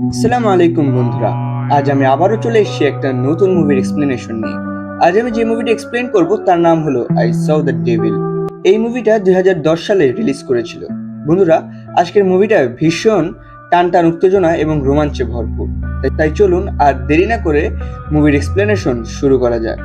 আসসালামু আলাইকুম, বন্ধুরা। আজ আমি আবারও চলে এসেছি একটা নতুন মুভির এক্সপ্লেনেশন নিয়ে। আজ আমি যে মুভিটা এক্সপ্লেন করব, তার নাম হলো আই সাউ দ্য ডেভিল এই মুভিটা দুই হাজার দশ সালে রিলিজ করেছিল। বন্ধুরা, আজকের মুভিটা ভীষণ টান টান উত্তেজনা এবং রোমাঞ্চে ভরপুর। তাই- চলুন আর দেরি না করে মুভির এক্সপ্লেনেশন শুরু করা যায়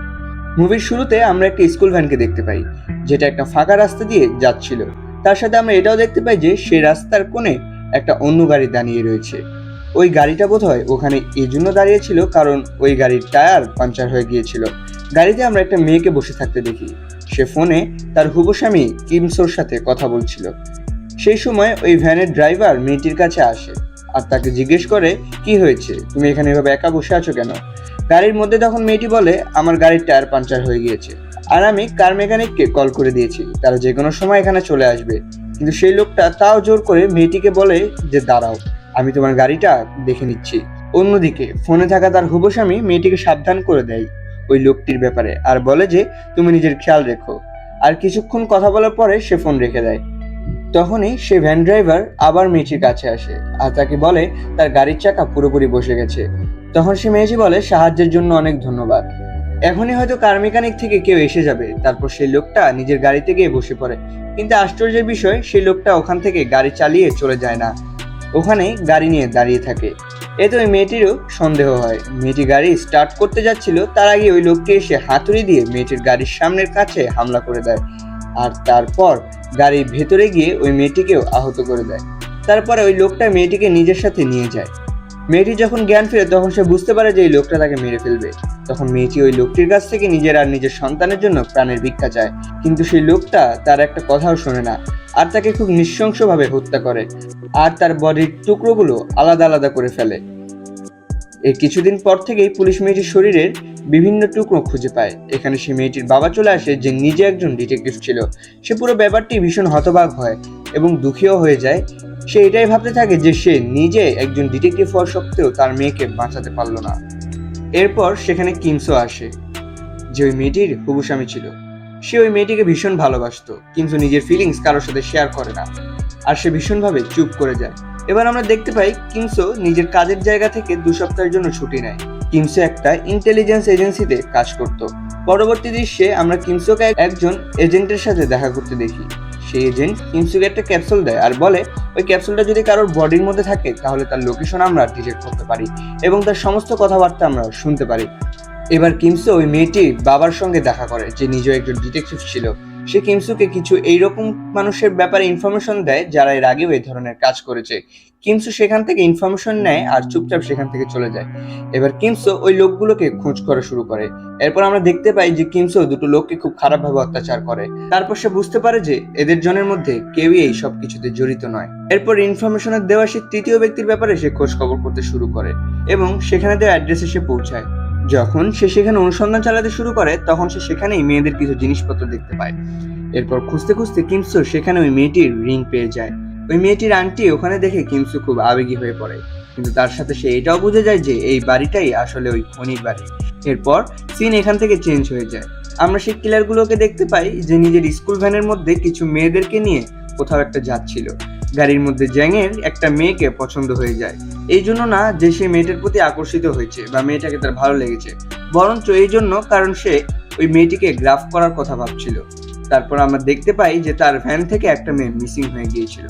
মুভির শুরুতে আমরা একটা স্কুল ভ্যানকে দেখতে পাই, যেটা একটা ফাঁকা রাস্তা দিয়ে যাচ্ছিল। তার সাথে আমরা এটাও দেখতে পাই যে সেই রাস্তার কোণে একটা অন্য গাড়ি দাঁড়িয়ে রয়েছে। ওই গাড়িটা বোধ হয় ওখানে এই জন্য দাঁড়িয়েছিল কারণ ওই গাড়ির টায়ার পাঞ্চার হয়ে গিয়েছিল। গাড়িতে আমরা একটা মেয়েকে বসে থাকতে দেখি। সে ফোনে তার হুবু স্বামী কিমসোর সাথে কথা বলছিল। সেই সময় ওই ভ্যানের ড্রাইভার মেয়েটির কাছে আসে আর তাকে জিজ্ঞেস করে, কি হয়েছে? তুমি এখানে এভাবে একা বসে আছো কেন? গাড়ির মধ্যে তখন মেয়েটি বলে, আমার গাড়ির টায়ার পাঞ্চার হয়ে গিয়েছে। আর আমি কার মেকানিককে কল করে দিয়েছি, তারা যে কোনো সময় এখানে চলে আসবে। কিন্তু সেই লোকটা তাও জোর করে মেয়েটিকে বলে যে, দাঁড়াও। আমি তোমার গাড়িটা দেখে নিচ্ছি। অন্যদিকে, ফোনে থাকা তার হুবু স্বামী মেয়েটিকে সাবধান করে দেয় ওই লোকটির ব্যাপারে আর বলে যে, তুমি নিজের খেয়াল রেখো। আর কিছুক্ষণ কথা বলার পরে সে ফোন রেখে দেয়। তখনই সে ভ্যান ড্রাইভার আবার মেয়েটির কাছে আসে আর তাকে বলে, তার গাড়ির চাকা পুরোপুরি বসে গেছে। তখন সে মেয়েটি বলে, সাহায্যের জন্য অনেক ধন্যবাদ। এখনই হয়তো কার মেকানিক থেকে কেউ এসে যাবে। তারপর সেই লোকটা নিজের গাড়িতে গিয়ে বসে পড়ে। কিন্তু আশ্চর্যের বিষয়, সেই লোকটা ওখান থেকে গাড়ি চালিয়ে চলে যায় না। ওখানে গাড়ি নিয়ে দাঁড়িয়ে থাকে। এতে ওই মেয়েটিরও সন্দেহ হয়। মেয়েটি গাড়ি স্টার্ট করতে যাচ্ছিল, তার আগে ওই লোককে এসে হাতুড়ি দিয়ে মেয়েটির গাড়ির সামনের কাছে হামলা করে দেয়। আর তারপর গাড়ির ভেতরে গিয়ে ওই মেয়েটিকেও আহত করে দেয়। তারপরে ওই লোকটা মেয়েটিকে নিজের সাথে নিয়ে যায়। মেয়েটি যখন জ্ঞান ফিরে তখন সে বুঝতে পারে যে এই লোকটা তাকে মেরে ফেলবে। তখন মেয়েটি ওই লোকটির কাছ থেকে নিজের আর নিজের সন্তানের জন্য প্রাণের ভিক্ষা চায়। কিন্তু সেই লোকটা তার একটা কথাও শোনে না আর তাকে খুব নৃশংসভাবে হত্যা করে আর তার বডির টুকরোগুলো আলাদা আলাদা করে ফেলে। এর কিছুদিন পর থেকেই পুলিশ মেয়েটির শরীরের বিভিন্ন টুকরো খুঁজে পায়। এখানে সে মেয়েটির বাবা চলে আসে যে নিজে একজন ডিটেকটিভ ছিল। সে পুরো ব্যাপারটি ভীষণ হতবাক হয় এবং দুঃখীও হয়ে যায় সে এটাই ভাবতে থাকে যে সে নিজে একজন ডিটেকটিভ হওয়া সত্ত্বেও তার মেয়েকে বাঁচাতে পারল না। এরপর সেখানে কিমসো আসে, যে ওই মেয়েটির হবু স্বামী ছিল। সে ওই মেয়েটিকে ভীষণ ভালোবাসতো। কিন্তু নিজের ফিলিংস কারোর সাথে শেয়ার করে না। আর সে ভীষণভাবে চুপ করে যায়। এবার আমরা দেখতে পাই কিমসো নিজের কাজের জায়গা থেকে দু সপ্তাহের জন্য ছুটি নেয়। কিমসো একটা ইন্টেলিজেন্স এজেন্সিতে কাজ করত। পরবর্তী দৃশ্যে আমরা কিমসোকে একজন এজেন্টের সাথে দেখা করতে দেখি। সেই এজেন্ট ইনসুগে একটা ক্যাপসুল দেয় আর বলে, ওই ক্যাপসুলটা যদি কারোর বডির মধ্যে থাকে, তাহলে তার লোকেশন আমরা ডিটেক্ট করতে পারি এবং তার সমস্ত কথাবার্তা আমরা শুনতে পারি। এবার কিমসে ওই মেয়েটি বাবার সঙ্গে দেখা করে, যে নিজেও একজন ডিটেকটিভ ছিল। সে কিমসুকে কিছু এইরকম মানুষের ব্যাপারে ইনফরমেশন দেয় যারা এর আগেও এই ধরনের কাজ করেছে। কিমসু সেখান থেকে ইনফরমেশন নেয় আর চুপচাপ সেখান থেকে চলে যায়। এবার কিমসো ওই লোকগুলোকে খোঁজ করা শুরু করে। এরপর আমরা দেখতে পাই যে কিমসো দুটো লোককে খুব খারাপভাবে অত্যাচার করে। তারপর সে বুঝতে পারে যে এদের জনের মধ্যে কেউই এই সব কিছুতে জড়িত নয়। এরপর ইনফরমেশনের দেওয়া সে তৃতীয় ব্যক্তির ব্যাপারে সে খোঁজ খবর করতে শুরু করে এবং সেখানে দেওয়া অ্যাড্রেসে সে পৌঁছায়। যখন সে সেখানে অনুসন্ধান চালাতে শুরু করে, তখন সে সেখানেই মেয়েদের কিছু জিনিসপত্র দেখতে পায়। এরপর খুঁজতে খুঁজতে কিমসু সেখানে ওই মেয়েটির রিং পেয়ে যায়। ওই মেয়েটির আন্টি ওখানে দেখে কিমসু খুব আবেগী হয়ে পড়ে। কিন্তু তার সাথে সে এটাও বুঝে যায় যে এই বাড়িটাই আসলে ওই খনির বাড়ি। এরপর সিন এখান থেকে চেঞ্জ হয়ে যায়। আমরা সেই কিলারগুলোকে দেখতে পাই যে নিজের স্কুল ভ্যানের মধ্যে কিছু মেয়েদেরকে নিয়ে কোথাও একটা যাচ্ছিল। গাড়ির মধ্যে জ্যাংয়ের একটা মেয়েকে পছন্দ হয়ে যায়। এই জন্য না যে সে মেয়েটার প্রতি আকর্ষিত হয়েছে বা মেয়েটাকে তার ভালো লেগেছে, বরঞ্চ এই জন্য কারণ সে ওই মেয়েটিকে গ্রাফ করার কথা ভাবছিল। তারপর আমরা দেখতে পাই যে তার ভ্যান থেকে একটা মেয়ে মিসিং হয়ে গিয়েছিল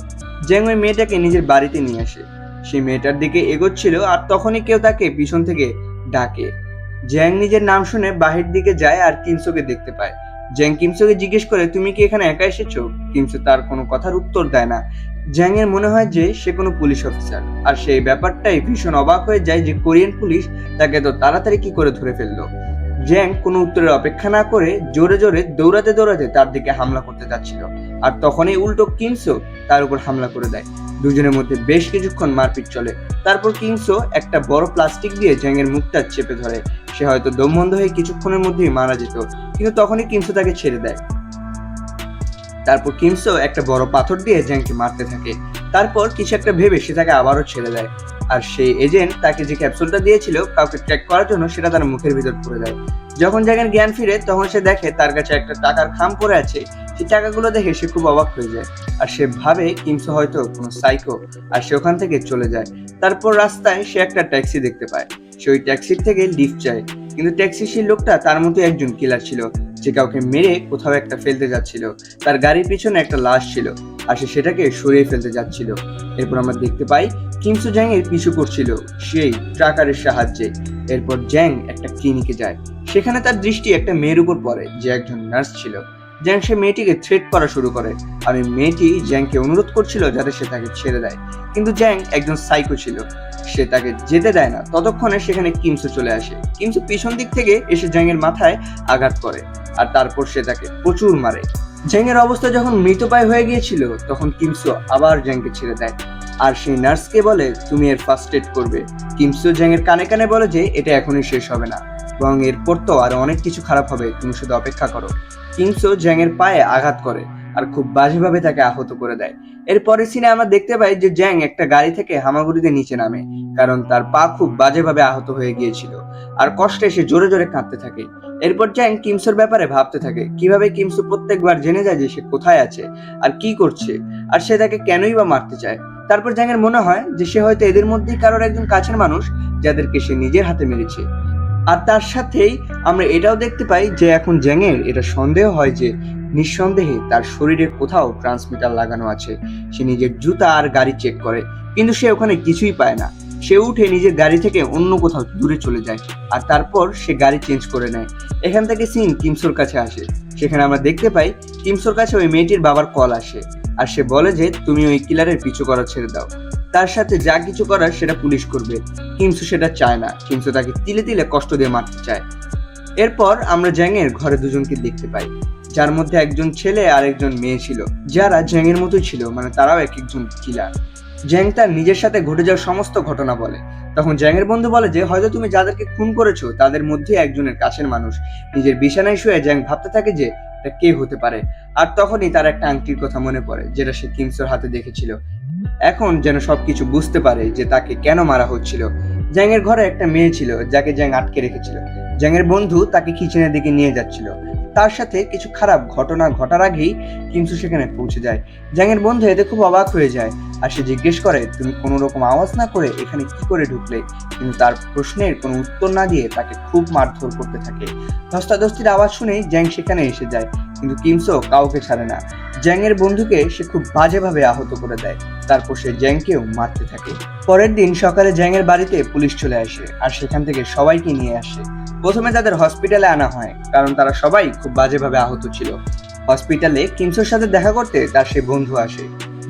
জ্যাং ওই মেয়েটাকে নিজের বাড়িতে নিয়ে আসে। সেই মেয়েটার দিকে এগোচ্ছিল আর তখনই কেউ তাকে পিছন থেকে ডাকে। জ্যাং নিজের নাম শুনে বাহির দিকে যায় আর কিমসোকে দেখতে পায়। জ্যাং কিমসোকে জিজ্ঞেস করে, তুমি কি এখানে একা এসেছ? কিমসো তার কোনো কথার উত্তর দেয় না। জ্যাং এর মনে হয় যে সে কোনো পুলিশ অফিসার। আর সেই ব্যাপারটাই ভীষণ অবাক হয়ে যায় যে কোরিয়ান পুলিশ তাকে তো তাড়াতাড়ি কি করে ধরে ফেলল। জ্যাং কোনো উত্তরের অপেক্ষা না করে জোরে জোরে দৌড়াতে দৌড়াতে তার দিকে হামলা করতে যাচ্ছিল। আর তখনই উল্টো কিংসো তার উপর হামলা করে দেয়। দুজনের মধ্যে বেশ কিছুক্ষণ মারপিট চলে। তারপর কিংসো একটা বড় প্লাস্টিক দিয়ে জ্যাংয়ের মুখটা চেপে ধরে। সে হয়তো দম বন্ধ হয়ে কিছুক্ষণের মধ্যেই মারা যেত। কিন্তু তখনই কিংসো তাকে ছেড়ে দেয়। তারপর কিমসো একটা বড় পাথর দিয়ে জ্যাংকে মারতে থাকে। তারপর কিছু একটা ভেবে সে তাকে আবারও ছেড়ে দেয়। আর সেই এজেন্ট তাকে যে ক্যাপসুলটা দিয়েছিল, কাউকে ট্র্যাক করার জন্য সেটা তার মুখের ভিতর পুরে দেয়। যখন জ্যাংয়ের জ্ঞান ফিরে, তখন সে দেখে তার কাছে একটা টাকার খাম পড়ে আছে। এই টাকাগুলো দেখে সে খুব অবাক হয়ে যায়। আর সে ভাবে কিমসো হয়তো কোনো সাইকো আর সে ওখান থেকে চলে যায়। তারপর রাস্তায় সে একটা ট্যাক্সি দেখতে পায়। সে ওই ট্যাক্সির থেকে লিফট চায় কিন্তু ট্যাক্সি সেই লোকটা তার মতো একজন কিলার ছিল। যে কাউকে মেরে কোথাও একটা ফেলতে যাচ্ছিল। তার গাড়ির পিছনে একটা লাশ ছিল আর সে সেটাকে সরিয়ে ফেলতে যাচ্ছিল। এরপর আমরা দেখতে পাই কিমসু জ্যাং এর পিছু করছিল সেই ট্রাকারের সাহায্যে। এরপর জ্যাং একটা ক্লিনিকে যায়। সেখানে তার দৃষ্টি একটা মেয়ের উপর পড়ে, যে একজন নার্স ছিল। জ্যাং সে মেয়েটিকে থ্রেট করা শুরু করে। আর মেয়েটি জ্যাংকে অনুরোধ করছিল যাতে সে তাকে ছেড়ে দেয়। কিন্তু জ্যাং একজন সাইকো ছিল। সে তাকে যেতে দেয় না। ততক্ষণে সেখানে কিমসু চলে আসে। কিমসু পিছন দিক থেকে এসে জ্যাংয়ের মাথায় আঘাত করে আর তারপর সে তাকে প্রচুর মারে। জ্যাংয়ের অবস্থা যখন মৃতপ্রায় হয়ে গিয়েছিল, তখন কিমসু আবার জ্যাংকে ছেড়ে দেয়। আর সেই নার্সকে বলে, তুমি এর ফার্স্ট এড করবে। কিমসু জ্যাংয়ের কানে কানে বলে যে, এটা এখনই শেষ হবে না। বরং এরপর তো আরও অনেক কিছু খারাপ হবে। তুমি শুধু অপেক্ষা করো। কিমসু জ্যাংয়ের পায়ে আঘাত করে। আর খুব বাজেভাবে তাকে আহত করে দেয়। এরপরের সিনে আমরা দেখতে পাই যে জ্যাং একটা গাড়ি থেকে হামাগুড়িতে নিচে নামে, কারণ তার পা খুব বাজেভাবে আহত হয়ে গিয়েছিল। আর কষ্টে সে জোরে জোরে কাঁদতে থাকে। এরপর জ্যাং কিমসোর ব্যাপারে ভাবতে থাকে, কীভাবে কিমসু প্রত্যেকবার জেনে যায় যে সে কোথায় আছে, আর কি করছে, আর সে তাকে কেনই বা মারতে চায়? তারপর জ্যাংয়ের মনে হয় যে সে হয়তো এদের মধ্যেই কারোর একজন কাছের মানুষ, যাদেরকে সে নিজের হাতে মেরেছে। আর তার সাথেই আমরা এটাও দেখতে পাই যে এখন জ্যাংয়ের এটা সন্দেহ হয় যে নিঃসন্দেহে তার শরীরে কোথাও ট্রান্সমিটার লাগানো আছে। সে নিজের জুতা আর গাড়ি চেক করে, কিন্তু সে ওখানে কিছুই পায় না। সে উঠে নিজের গাড়ি থেকে অন্য কোথাও দূরে চলে যায় আর তারপর সে গাড়ি চেঞ্জ করে নেয়। এখান থেকে সিন কিমসোর কাছে আসে। সেখানে আমরা দেখতে পাই কিমসোর কাছে ওই মেয়েটির বাবার কল আসে আর সে বলে যে, তুমি ওই কিলারের পিছু করা ছেড়ে দাও। তার সাথে যা কিছু করার সেটা পুলিশ করবে কিমসু সেটা চায় না। কিমসু তাকে তিলে তিলে কষ্ট দিয়ে মারতে চায়। এরপর আমরা জ্যাংয়ের ঘরে দুজনকে দেখতে পাই। যার মধ্যে একজন ছেলে আর একজন মেয়ে ছিল, যারা জ্যাংয়ের মতোই ছিল মানে তারাও এক একজন কিলার জ্যাং তার নিজের সাথে ঘটে যাওয়া সমস্ত ঘটনা বলে। তখন জ্যাংয়ের বন্ধু বলে যে, হয়তো তুমি যাদেরকে খুন করেছ, তাদের মধ্যে একজনের কাছের মানুষ। নিজের বিছানায় শুয়ে জ্যাং ভাবতে থাকে যে, এটা কে হতে পারে? আর তখনই তার একটা আংটির কথা মনে পড়ে, যেটা সে কিংসোর হাতে দেখেছিল। এখন যেন সবকিছু বুঝতে পারে যে, তাকে কেন মারা হচ্ছিল। জ্যাংয়ের ঘরে একটা মেয়ে ছিল, যাকে জ্যাং আটকে রেখেছিল। জ্যাংয়ের বন্ধু তাকে কিচেনের দিকে নিয়ে যাচ্ছিল। তার সাথে কিছু খারাপ ঘটনা ঘটার আগেই কিমসু সেখানে পৌঁছে যায়। জ্যাংয়ের বন্ধু এতে খুব অবাক হয়ে যায় আর সে জিজ্ঞেস করে, তুমি কোনো রকম আওয়াজ না করে এখানে কি করে ঢুকলে? কিন্তু তার প্রশ্নের কোনো উত্তর না দিয়ে তাকে খুব মারধর করতে থাকে। ধস্তাধস্তির আওয়াজ শুনেই জ্যাং সেখানে এসে যায়, কিন্তু কিমসো কাউকে ছাড়ে না। জ্যাংয়ের বন্ধুকে সে খুব বাজেভাবে আহত করে দেয়, তারপর সে জ্যাংকেও মারতে থাকে। পরের দিন সকালে জ্যাংয়ের বাড়িতে পুলিশ চলে আসে আর সেখান থেকে সবাইকে নিয়ে আসে। প্রথমে তাদের হসপিটালে আনা হয়, কারণ তারা সবাই খুব বাজেভাবে আহত ছিল। হসপিটালে কিমসোর সাথে দেখা করতে তার সে বন্ধু আসে,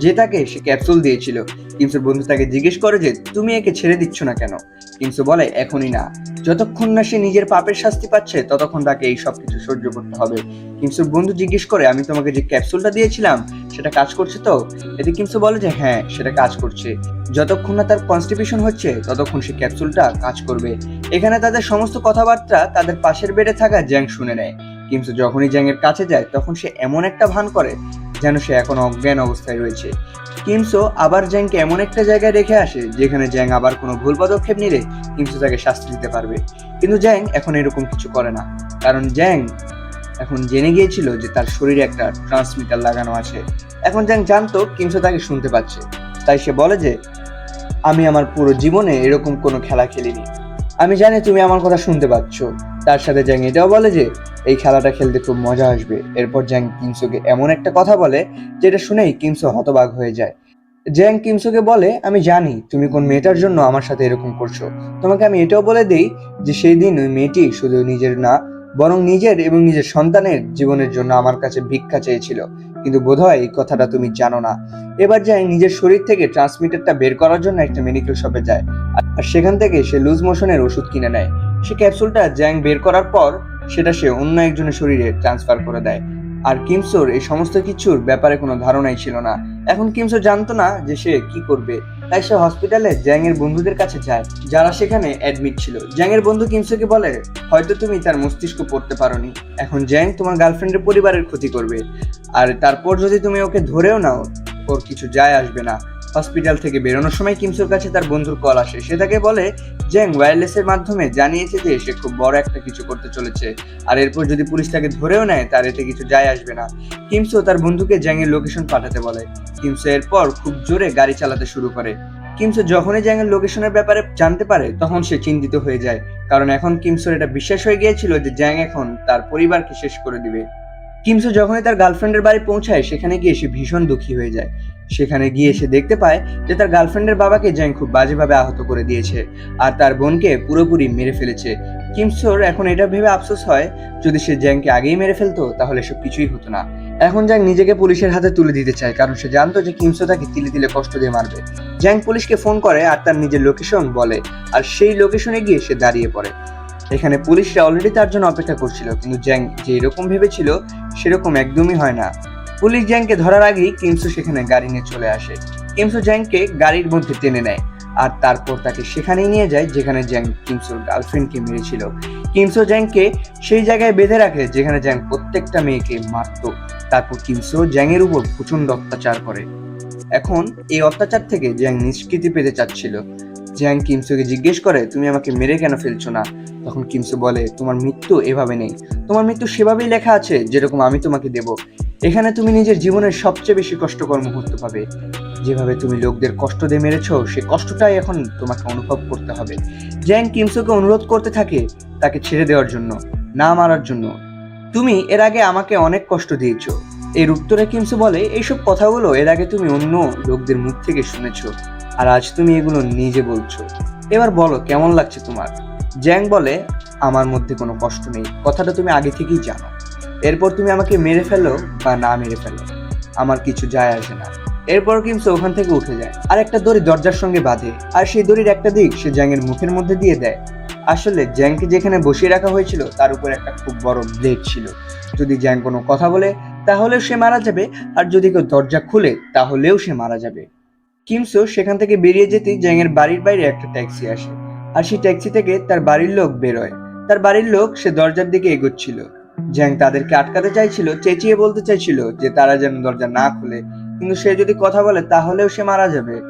যে তাকে সে ক্যাপসুল দিয়েছিল। কিমসোর বন্ধু তাকে জিজ্ঞেস করে যে, তুমি একে ছেড়ে দিচ্ছ না কেন? কিমসো বলে, এখনই না। যতক্ষণ না সে নিজের পাপের শাস্তি পাচ্ছে, ততক্ষণ তাকে এই সব কিছু সহ্য করতে হবে। কিমসোর বন্ধু জিজ্ঞেস করে, আমি তোমাকে যে ক্যাপসুলটা দিয়েছিলাম, সেটা কাজ করছে তো? এতে কিমসো বলে যে হ্যাঁ সেটা কাজ করছে। যতক্ষণ না তার কনস্টিপেশন হচ্ছে, ততক্ষণ সে ক্যাপসুলটা কাজ করবে। এখানে তাদের সমস্ত কথাবার্তা তাদের পাশের বেডে থাকা জ্যাং শুনে নেয়। কিন্তু যখনই জ্যাংয়ের কাছে যায়, তখন সে এমন একটা ভান করে, যেন সে এখন অজ্ঞান অবস্থায় রয়েছে। কিমসো আবার জ্যাংকে এমন একটা জায়গায় রেখে আসে, যেখানে জ্যাং আবার কোনো ভুল পদক্ষেপ নিলে কিমসো তাকে শাস্তি দিতে পারবে। কিন্তু জ্যাং এখন এরকম কিছু করে না, কারণ জ্যাং এখন জেনে গিয়েছিল যে তার শরীরে একটা ট্রান্সমিটার লাগানো আছে। এখন জ্যাং জানতো কিমসো তাকে শুনতে পাচ্ছে। তাই সে বলে যে আমি আমার পুরো জীবনে এরকম কোনো খেলা খেলিনি। আমি জানি তুমি আমার কথা শুনতে পাচ্ছ। তার সাথে জ্যাং এটাও বলে যে, এই খেলাটা খেলতে খুব মজা আসবে। এরপর জ্যাং কিমসোকে এমন একটা কথা বলে, যেটা শুনেই কিমসো হতবাক হয়ে যায়। জ্যাং কিমসোকে বলে, আমি জানি তুমি কোন মেয়েটার জন্য আমার সাথে এরকম করছ। তোমাকে আমি এটাও বলে দেই যে, সেই দিন ওই মেয়েটি শুধু নিজের না, বরং নিজের এবং নিজের সন্তানের জীবনের জন্য আমার কাছে ভিক্ষা চেয়েছিল। কিন্তু বোধহয় এই কথাটা তুমি জানো না। এবার যাই নিজের শরীর থেকে ট্রান্সমিটারটা বের করার জন্য একটা মেডিকেল শপে যায়। আর সেখান থেকে সে লুজ মোশনের ওষুধ কিনে নেয়। সে ক্যাপসুলটা জ্যাং বের করার পর সেটা সে অন্য একজনের শরীরে ট্রান্সফার করে দেয়। আর কিমসোর এই সমস্ত কিছুর ব্যাপারে কোনো ধারণাই ছিল না। এখন কিমসোর জানতো না যে সে কি করবে। তাই সে হসপিটালে জ্যাংয়ের বন্ধুদের কাছে যায়, যারা সেখানে অ্যাডমিট ছিল। জ্যাংয়ের বন্ধু কিমসুকে বলে, হয়তো তুমি তার মস্তিষ্ক পড়তে পারোনি। এখন জ্যাং তোমার গার্লফ্রেন্ডের পরিবারের ক্ষতি করবে। আর তারপর যদি তুমি ওকে ধরেও নাও, ওর কিছু যায় আসবে না। হসপিটাল থেকে বেরোনোর সময় কিমসুর কাছে তার বন্ধুর কল আসে। সে তাকে বলে জ্যাং ওয়্যারলেসের মাধ্যমে জানিয়েছে যে সে খুব বড় একটা কিছু করতে চলেছে। আর এরপর যদি পুলিশ তাকে ধরেও নেয়, তার এতে কিছু যায় আসবে না। কিমসো তার বন্ধুকে জ্যাংয়ের লোকেশন পাঠাতে বলে। কিমসো এরপর খুব জোরে গাড়ি চালাতে শুরু করে। কিমসো যখনই জ্যাংয়ের লোকেশনের ব্যাপারে জানতে পারে, তখন সে চিন্তিত হয়ে যায়। কারণ এখন কিমসোর এটা বিশ্বাস হয়ে গিয়েছিল যে জ্যাং এখন তার পরিবারকে শেষ করে দিবে। কিমসো যখনই তার গার্লফ্রেন্ডের বাড়ি পৌঁছায়, সেখানে গিয়ে সে ভীষণ দুঃখী হয়ে যায়। সেখানে গিয়ে সে দেখতে পায় যে তার গার্লফ্রেন্ডের বাবাকে জ্যাং খুব বাজেভাবে আহত করে দিয়েছে আর তার বোনকে পুরোপুরি মেরে ফেলেছে। কিমসোর, এখন এটা ভেবে আফসোস হয়, যদি সে জ্যাংকে আগেই মেরে ফেলতো, তাহলে সব কিছুই হতো না। এখন জ্যাং নিজেকে পুলিশের হাতে তুলে দিতে চায়, কারণ সে জানতো যে কিমসো তাকে তিলে তিলে কষ্ট দিয়ে মারবে। জ্যাং পুলিশকে ফোন করে আর তার নিজের লোকেশন বলে, আর সেই লোকেশনে গিয়ে সে দাঁড়িয়ে পড়ে। এখানে পুলিশরা অলরেডি তার জন্য অপেক্ষা করছিল, কিন্তু জ্যাং যে এরকম ভেবেছিল, সেরকম একদমই হয় না। পুলিশ জ্যাংকে ধরার আগেই কিমসো সেখানে গাড়ি নিয়ে চলে আসে। কিমসো জ্যাংকে গাড়ির মধ্যে টেনে নেয় আর তারপর তাকে সেখানেই নিয়ে যায় যেখানে জ্যাং কিমসোর গার্লফ্রেন্ডকে মেরেছিল। কিমসো জ্যাংকে সেই জায়গায় বেঁধে রাখে যেখানে জ্যাং প্রত্যেকটা মেয়েকে মারতো। তারপর কিমসো জ্যাংয়ের উপর প্রচণ্ড অত্যাচার করে। এখন এই অত্যাচার থেকে জ্যাং নিষ্কৃতি পেতে চাচ্ছিল। জ্যাং কিমসোকে জিজ্ঞেস করে, তুমি আমাকে মেরে কেন ফেলছো না? তখন কিমসো বলে, তোমার মৃত্যু এভাবে নেই। তোমার মৃত্যু সেভাবেই লেখা আছে, যেরকম আমি তোমাকে দেব। এখানে তুমি নিজের জীবনের সবচেয়ে বেশি কষ্টকর্ম করতে পাবে। যেভাবে তুমি লোকদের কষ্ট দিয়ে মেরেছো সেই কষ্টটাই এখন তোমাকে অনুভব করতে হবে। জ্যাং কিমসোকে অনুরোধ করতে থাকে তাকে ছেড়ে দেওয়ার জন্য, না মারার জন্য। তুমি এর আগে আমাকে অনেক কষ্ট দিয়েছ। এর উত্তরে কিমসো বলে, এইসব কথাগুলো এর আগে তুমি অন্য লোকদের মুখ থেকে শুনেছো আর আজ তুমি এগুলো নিজে বলছো। এবার বলো, কেমন লাগছে তোমার? জ্যাং বলে, আমার মধ্যে কোনো কষ্ট নেই। কথাটা তুমি আগে থেকেই জানো। এরপর তুমি আমাকে মেরে ফেলো বা না মেরে ফেলো, আমার কিছু যায় আসে না। এরপর কিমসো ওখান থেকে উঠে যায়। আর একটা দড়ি দরজার সঙ্গে বাঁধে, আর সেই দড়ির একটা দিক সে জ্যাংয়ের মুখের মধ্যে দিয়ে দেয়। আসলে জ্যাংকে যেখানে বসিয়ে রাখা হয়েছিল, তার উপর একটা খুব বড় ব্লেড ছিল। যদি জ্যাং কোনো কথা বলে, তাহলেও সে মারা যাবে, আর যদি কেউ দরজা খুলে, তাহলেও সে মারা যাবে। কিমসো সেখান থেকে বেরিয়ে যেতেই জ্যাংয়ের বাড়ির বাইরে একটা ট্যাক্সি আসে। আর সেই ট্যাক্সি থেকে তার বাড়ির লোক বেরোয়। তার বাড়ির লোক সে দরজার দিকে এগোচ্ছিল। জ্যাং তাদেরকে আটকাতে চাইছিল, চেঁচিয়ে বলতে চাইছিল যে তারা যেন দরজা না খুলে। কিন্তু সে যদি কথা বলে, তাহলেও সে মারা যাবে।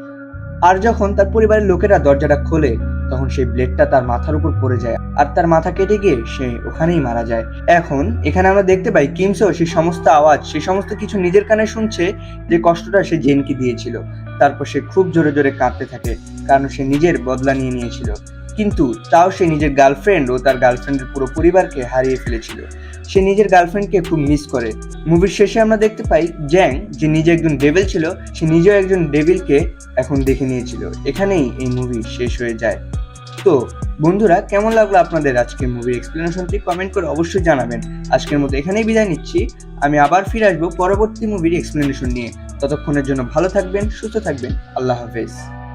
আর যখন তার পরিবারের লোকেরা দরজাটা খোলে, তখন সেই ব্লেডটা তার মাথার উপর পড়ে যায় আর তার মাথা কেটে গিয়ে সে ওখানেই মারা যায়। এখন এখানে আমরা দেখতে পাই কিমসো সেই সমস্ত আওয়াজ, সেই সমস্ত কিছু নিজের কানে শুনছে যে কষ্টটা সে জেনকে দিয়েছিল। তারপর সে খুব জোরে জোরে কাঁদতে থাকে, কারণ সে নিজের বদলা নিয়ে নিয়েছিল। কিন্তু তাও সে নিজের গার্লফ্রেন্ড ও তার গার্লফ্রেন্ডের পুরো পরিবারকে হারিয়ে ফেলেছিল। সে নিজের গার্লফ্রেন্ডকে খুব মিস করে। মুভির শেষে আমরা দেখতে পাই জ্যাং, যে নিজে একজন ডেভিল ছিল, সে নিজেও একজন ডেভিলকে এখন দেখে নিয়েছিল। এখানেই এই মুভি শেষ হয়ে যায়। তো বন্ধুরা, কেমন লাগল আপনাদের আজকের মুভির এক্সপ্লেনেশনটি কমেন্ট করে অবশ্যই জানাবেন। আজকের মতো এখানেই বিদায় নিচ্ছি। আমি আবার ফিরে আসব পরবর্তী মুভির এক্সপ্লেনেশন নিয়ে। ততক্ষণের জন্য ভালো থাকবেন, সুস্থ থাকবেন। আল্লাহ হাফেজ।